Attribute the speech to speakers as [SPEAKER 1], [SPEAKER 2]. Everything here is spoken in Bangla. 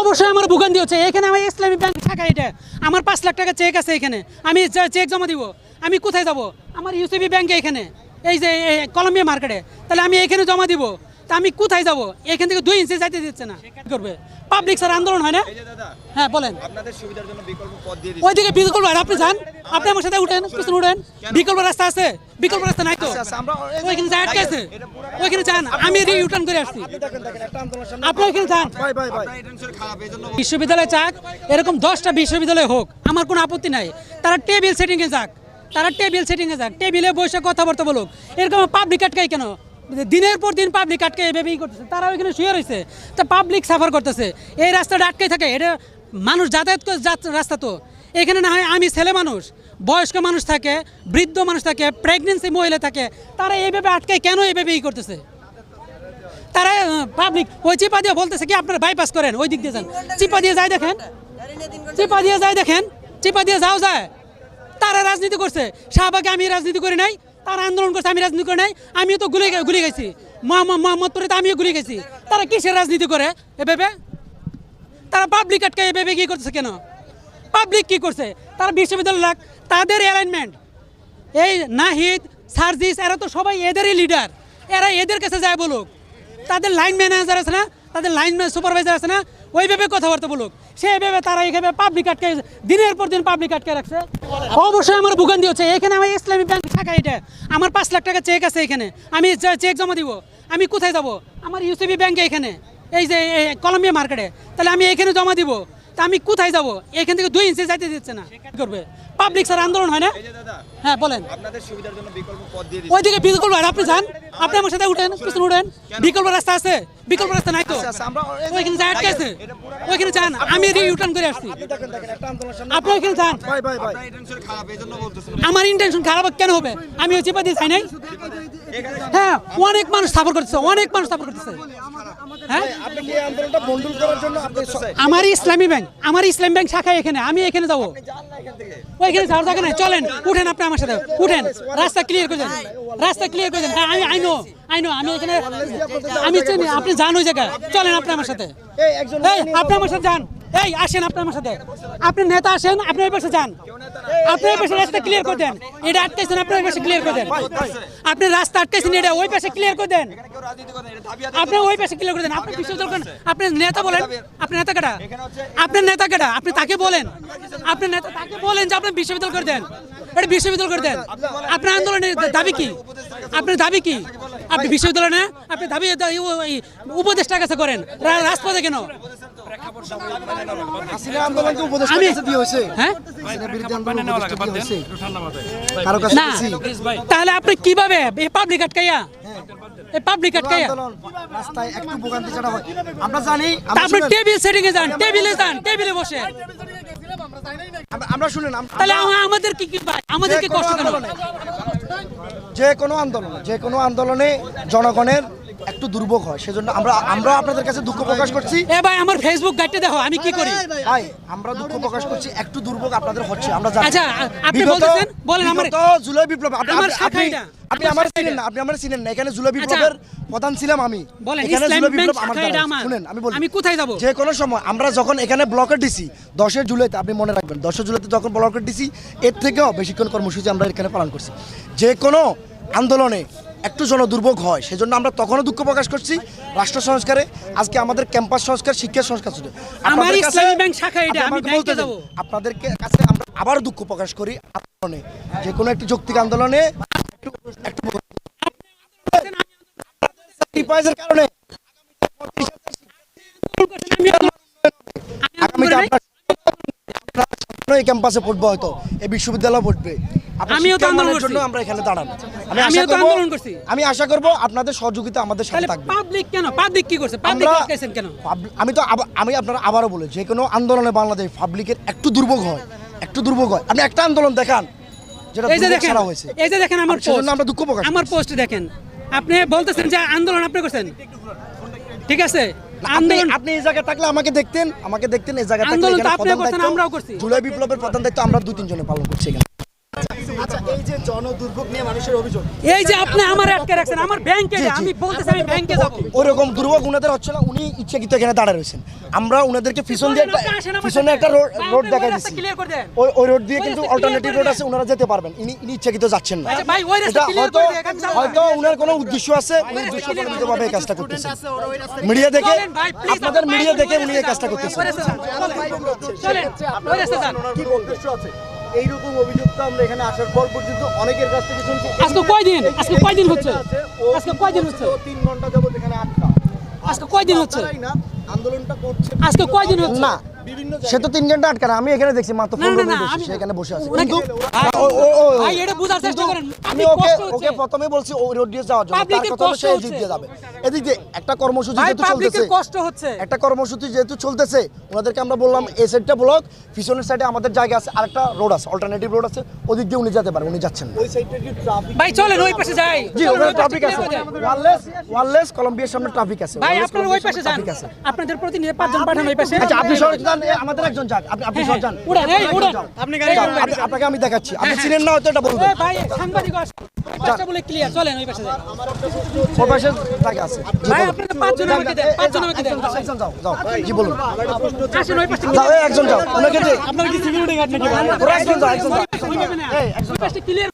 [SPEAKER 1] অবশ্যই আমার বুকান হচ্ছে এখানে আমার ইসলামী ব্যাংক থাকা এটা। আমার পাঁচ লাখ টাকা চেক আছে এখানে। আমি চেক জমা দিব, আমি কোথায় যাব? আমার ইউসিবি ব্যাংকে এখানে। এই যে কলম্বিয়া মার্কেটে তাহলে আমি এখানে জমা দিব। তা আমি কোথায় যাব? এখান থেকে দুই ইঞ্চি যাইতে দিচ্ছে না। কি করবে। পাবলিক স্যার আন্দোলন হয় না?
[SPEAKER 2] যে
[SPEAKER 1] হ্যাঁ বলেন।
[SPEAKER 2] আপনাদের সুবিধার জন্য বিকল্প পথ দিয়ে দিচ্ছি।
[SPEAKER 1] ওইদিকে বিকল্প আর আপনি যান। আপনি আমার সাথে উঠেন পিছনে উঠেন। বিকল্প রাস্তা আছে। বিকল্প রাস্তা নাই তো। ওইখানে যায় আটকে আছে। ওইখানে যান। আমি রিটার্ন করে আসছি। আপনি ওইখানে যান। বিশ্ববিদ্যালয়ে যাক। এরকম দশটা বিশ্ববিদ্যালয় হোক আমার কোনো আপত্তি নাই। তারা টেবিল সেটিংয়ে যাক। তারা টেবিল সেটিংয়ে যাক। টেবিলে বসে কথাবার্তা বলুক। এরকম পাবলিক আটকাই কেন? দিনের পর দিন পাবলিক আটকে এভাবেই করতেছে তারা ওইখানে শুয়ে রয়েছে। তা পাবলিক সাফার করতেছে। এই রাস্তাটা আটকে থাকে, এটা মানুষ যাতায়াত রাস্তা তো। এখানে না হয় আমি ছেলে মানুষ, বয়স্ক মানুষ থাকে, বৃদ্ধ মানুষ থাকে প্রেগনেন্সি মহিলা থাকে, তারা এইভাবে আটকে কেন এইভাবে করতেছে? তারা পাবলিক ওই চিপা দিয়ে বলতেছে কি, আপনারা বাইপাস করেন, ওই দিক দিয়ে যান। চিপা দিয়ে যায় দেখেন। চিপা দিয়ে যায় দেখেন, চিপা দিয়ে যাও যায়। তারা রাজনীতি করছে। শাহবাগে আমি রাজনীতি করি নাই তারা আন্দোলন করছে, আমি রাজনীতি করে নাই, আমিও তো গুলি গুলি গেছি মোহাম্মদ মোহাম্মদপুরে তো আমিও গুলি গেছি তারা কিসের রাজনীতি করে এভাবে? তারা পাবলিক আটকে এভাবে কি করছে কেন? পাবলিক কি করছে? তারা বিশ্ববিদ্যালয় লাগ তাদের অ্যালাইনমেন্ট এই নাহিদ, সার্জিস, এরা তো সবাই এদেরই লিডার এরা এদের কাছে যায় বলুক। তাদের লাইন ম্যানেজার আছে না? তাদের লাইন সুপারভাইজার আছে না? ওইভাবে কথাবার্তা বলুক। সেইভাবে তারা এইভাবে পাবলিক আটকে দিনের পর দিন পাবলিক আটকে রাখছে। অবশ্যই আমার ভোগান্তি হচ্ছে এখানে আমার ইসলামী ব্যাংক শাখা এটা। আমার পাঁচ লাখ টাকা চেক আছে এখানে। আমি চেক জমা দিব, আমি কোথায় যাব? আমার ইউসিবি ব্যাংকে এখানে। এই যে কলম্বিয়া মার্কেটে তাহলে আমি এখানে জমা দিব। তা আমি কোথায় যাব? এখান থেকে দুই ইঞ্চি যাইতে দিচ্ছে না। কি করবে? পাবলিক স্যার আন্দোলন হয় না?
[SPEAKER 2] যে
[SPEAKER 1] হ্যাঁ বলেন।
[SPEAKER 2] আপনাদের সুবিধার জন্য বিকল্প পথ দিয়ে দিচ্ছি।
[SPEAKER 1] ওইদিকে বিকল্প আর আপনি যান। আপনি আমার সাথে উঠেন পিছনে উঠেন। বিকল্প রাস্তা আছে। বিকল্প রাস্তা নাই তো। ওইখানে যায় আটকে আছে। ওইখানে যান। আমি রিটার্ন করে আসছি। আপনি ওইখানে যান। আমার ইন্টেনশন খারাপ কেন হবে? আমি ওই চিপা দিয়ে চাই নাই। হ্যাঁ অনেক মানুষ সাপোর্ট করতেছে অনেক মানুষ সাপোর্ট করতেছে। হ্যাঁ?
[SPEAKER 3] আপনি কি আন্দোলনটা বন্ডুল করার জন্য আপনি
[SPEAKER 1] আমার ইসলামী ব্যাংক আমার ইসলাম ব্যাংক শাখা এখানে আমি এখানে যাব। ওইখানে যাওয়ার জায়গা নাই চলেন উঠেন আপনি আমার সাথে উঠেন। রাস্তা ক্লিয়ার করে দেন রাস্তা ক্লিয়ার করে দেন। আমি আইনো আইনো আমি এখানে আমি চিনি আপনি যান ওই জায়গায় চলেন আপনি আমার সাথে।
[SPEAKER 3] এই একজন
[SPEAKER 1] এই আপনি আমার সাথে যান। এই, আসেন আপনি আমার সাথে। আপনি নেতা আসেন, আপনি ওই পাশে যান। আপনি ওই পাশে রাস্তা ক্লিয়ার করে দেন। এটা আটকাইছেন, আপনি ওই পাশে ক্লিয়ার করে দেন। আপনি রাস্তা আটকাইছেন, এটা ওই পাশে ক্লিয়ার করে দেন। আপনি ওই পাশে ক্লিয়ার করে দেন। আপনি বিশ্ববিদ্যালয় করেন আপনি নেতা বলেন, আপনি নেতা কেটা আপনি নেতা কেটা আপনি তাকে বলেন। আপনি নেতা তাকে বলেন যে আপনি বিশ্ববিদ্যালয় করে দেন। এটা বিশ্ববিদ্যালয় করে দেন। আপনার আন্দোলনের দাবি কি? আপনার দাবি কি? আপনি বিশ্ববিদ্যালয় না? আপনি দাবি উপদেষ্টার কাছে করেন। রাজপথে কেন? তাহলে আপনি কীভাবে পাবলিক আটকাইয়া? পাবলিক আটকাইয়া?
[SPEAKER 3] রাস্তায় একটু ভোগান্তি ছাড়া হয়। আমরা জানি
[SPEAKER 1] আপনি টেবিল সেটিং এ যান টেবিলে যান টেবিলে বসে।
[SPEAKER 3] আমরা- আমরা শুনেন
[SPEAKER 1] তাহলে আমাদের কি কি আমাদেরকে কষ্ট কেন
[SPEAKER 3] যে কোনো আন্দোলনে যে কোনো আন্দোলনে জনগণের একটু দুর্ভোগ হয় সেজন্য আমরা আমরা আপনাদের কাছে দুঃখ প্রকাশ করছি।
[SPEAKER 1] এ ভাই আমার ফেসবুক গাইতে দেখো আমি কি করি?
[SPEAKER 3] ভাই আমরা দুঃখ প্রকাশ করছি একটু দুর্ভোগ আপনাদের হচ্ছে আমরা জানি।
[SPEAKER 1] আচ্ছা, আপনি বলতেছেন? বলেন আমার-
[SPEAKER 3] বিগত জুলাই বিপ্লব আপনি-
[SPEAKER 1] আমার
[SPEAKER 3] আপনি- আপনি
[SPEAKER 1] আমার
[SPEAKER 3] চিনেন না আপনি আমার চিনেন না এখানে জুলাই
[SPEAKER 1] আচ্ছা।
[SPEAKER 3] বিপ্লবের প্রধান ছিলাম আমি।
[SPEAKER 1] বলেন
[SPEAKER 3] এখানে জুলাই বিপ্লব আমার শুনেন আমি বলি।
[SPEAKER 1] আমি কোথায় যাব?
[SPEAKER 3] যে কোনো সময় আমরা যখন এখানে ব্লকের দিছি দশের জুলাইতে আপনি মনে রাখবেন দশের জুলাইতে যখন ব্লকের দিছি এর থেকেও বেশিক্ষণ কর্মসূচি আমরা এখানে পালন করছি। যে কোনো আন্দোলনে একটু জন দুর্ভোগ হয় সেজন্য আমরা তখনও দুঃখ প্রকাশ করছি রাষ্ট্র সংস্কারে। আজকে আমাদের ক্যাম্পাস সংস্কার শিক্ষা সংস্কার ছিল। আপনাদের কাছে-। আপনাদেরকে আমরা আবার দুঃখ প্রকাশ করি আন্দোলনে। যে কোনো একটি যৌক্তিক আন্দোলনে একটু- একটু কারণে আগামীতে আপনার এই ক্যাম্পাসে পড়ব হয়তো এই বিশ্ববিদ্যালয় পড়বে
[SPEAKER 1] আমিও তো আন্দোলন
[SPEAKER 3] জন্য। আমরা এখানে দাঁড়ানো। আমি
[SPEAKER 1] আমিও তো আন্দোলন করছি।
[SPEAKER 3] আমি আশা করব আপনাদের সহযোগিতা আমাদের সাথে থাকবে।
[SPEAKER 1] পাবলিক কেন? পাবলিক কি করছে? পাবলিক আটকাইছেন কেন?
[SPEAKER 3] আমি তো আমি আপনারা আবারও বলি যে কোনো আন্দোলনে বাংলাদেশ পাবলিকের একটু দুর্ভোগ হয়। একটু দুর্ভোগ হয়। আপনি একটা আন্দোলন দেখান যেটা
[SPEAKER 1] দেখেন
[SPEAKER 3] হয়েছে।
[SPEAKER 1] এই যে দেখেন আমার post।
[SPEAKER 3] আমরা দুঃখ প্রকাশ
[SPEAKER 1] আমার পোস্ট দেখেন। আপনি বলতেছেন যে আন্দোলন আপনি করছেন। ঠিক আছে?
[SPEAKER 3] আপনি
[SPEAKER 1] আন্দোলন
[SPEAKER 3] আপনি এই জায়গায় থাকলে আমাকে দেখতেন আমাকে দেখতেন এই জায়গায় থাকলে
[SPEAKER 1] আমরাও করছি।
[SPEAKER 3] জুলাই বিপ্লবের প্রধান দায়িত্ব আমরা দুই তিনজনে পালন করছি
[SPEAKER 4] এই যে জনদুর্ভোগ নিয়ে মানুষের অভিযোগ।
[SPEAKER 1] এই যে আপনি আমার আটকে রাখছেন আমার ব্যাংকে আমি বলতেছি আমি ব্যাংকে যাব।
[SPEAKER 3] ওইরকম দুর্ভোগ উনাদের হচ্ছে না উনি ইচ্ছাকৃত এখানে দাঁড়ায় রয়েছেন। আমরা উনাদেরকে পিছন দিয়ে একটা পিছনে রোড দেখা
[SPEAKER 1] ওই
[SPEAKER 3] দিচ্ছি
[SPEAKER 1] clear করে দেন।
[SPEAKER 3] ওই ওই রোড দিয়ে কিন্তু অল্টারনেটিভ রোড আছে ওনারা যেতে পারবেন। ইনি ইনি ইচ্ছাকৃত যাচ্ছেন না।
[SPEAKER 1] আচ্ছা, ভাই, ওই রাস্তা
[SPEAKER 3] এটা হয়তো। হয়তো উনার কোনো উদ্দেশ্য আছে উনি এই কাজটা করতেছেন মিডিয়া দেখে আপনাদের মিডিয়া দেখে উনি এই কাজটা করতেছেন।
[SPEAKER 1] রাস্তা যান, চলেন, চলেন, ওই রাস্তা যান।
[SPEAKER 4] কি উদ্দেশ্য আছে? এইরকম অভিযোগ তো আমরা এখানে আসার পর পর্যন্ত অনেকের কাছ থেকে শুনছি
[SPEAKER 1] আজকে কয়দিন? আজকে কয়দিন হচ্ছে? আজকে কয়দিন হচ্ছে?
[SPEAKER 4] তিন ঘণ্টা যাবত এখানে আটকা
[SPEAKER 1] আজকে কয়দিন হচ্ছে
[SPEAKER 4] না আন্দোলনটা করছে
[SPEAKER 1] আজকে কয়দিন হচ্ছে
[SPEAKER 3] না সে তো তিন ঘণ্টা আটকানা আমি এখানে দেখছি মাত্র সে এখানে বসে আছে।
[SPEAKER 1] ভাই,
[SPEAKER 3] ও- ও- ও-
[SPEAKER 1] ভাই, এটা বুঝার চেষ্টা করেন।
[SPEAKER 3] আমি ওকে ওকে প্রথমে বলছি ওই রোড দিয়ে যাওয়ার জন্য তার কথা সে
[SPEAKER 1] হচ্ছে।
[SPEAKER 3] এদিক দিয়ে যাবে। এদিক দিয়ে একটা কর্মসূচি যেহেতু চলতেছে
[SPEAKER 1] কষ্ট হচ্ছে।
[SPEAKER 3] একটা কর্মসূচি যেহেতু চলতেছে ওনাদেরকে আমরা বললাম এই সাইডটা ব্লক পিছনের সাইডে আমাদের জায়গা আছে আরেকটা রোড আছে অল্টারনেটিভ রোড আছে ওদিক দিয়ে উনি যেতে পারেন উনি যাচ্ছেন
[SPEAKER 4] ওই সাইডটা কি ট্রাফিক
[SPEAKER 1] ভাই চলেন ওই পাশে যাই।
[SPEAKER 3] জি ওখানে ট্রাফিক আছে। ওয়ারলেস ওয়ারলেস কলম্বিয়ার সামনে ট্রাফিক আছে।
[SPEAKER 1] ভাই আপনারা ওই পাশে যান। আপনাদের প্রতিনিধি পাঁচজন পাঠান ওই পাশে।
[SPEAKER 3] আচ্ছা আপনি সর যান আমাদের একজন যাক। আপনি আপনি সর যান
[SPEAKER 1] উড়ান, এই, উড়ান।
[SPEAKER 3] আপনি গাড়ি আপনাকে আমি দেখাচ্ছি। আপনি চিনেন না হয়তো এটা বলবেন
[SPEAKER 1] ভাই সাংবাদিক আসেন। পাঁচটা বলে ক্লিয়ার চলেন ওই পাশে যাই।
[SPEAKER 3] পাশে জায়গা আছে।
[SPEAKER 1] ভাই দেন দেন।
[SPEAKER 3] একজন যাও, একজন যাও যাও জি বলুন।
[SPEAKER 1] আসেন ওই পাশে।
[SPEAKER 3] যাও এই একজন যাও। ওনাকে দে
[SPEAKER 1] আপনার কি সিকিউরিটি গার্ড নাকি?
[SPEAKER 3] ওরা একজন যাও একজন যাও।
[SPEAKER 1] না। পাশে ক্লিয়ার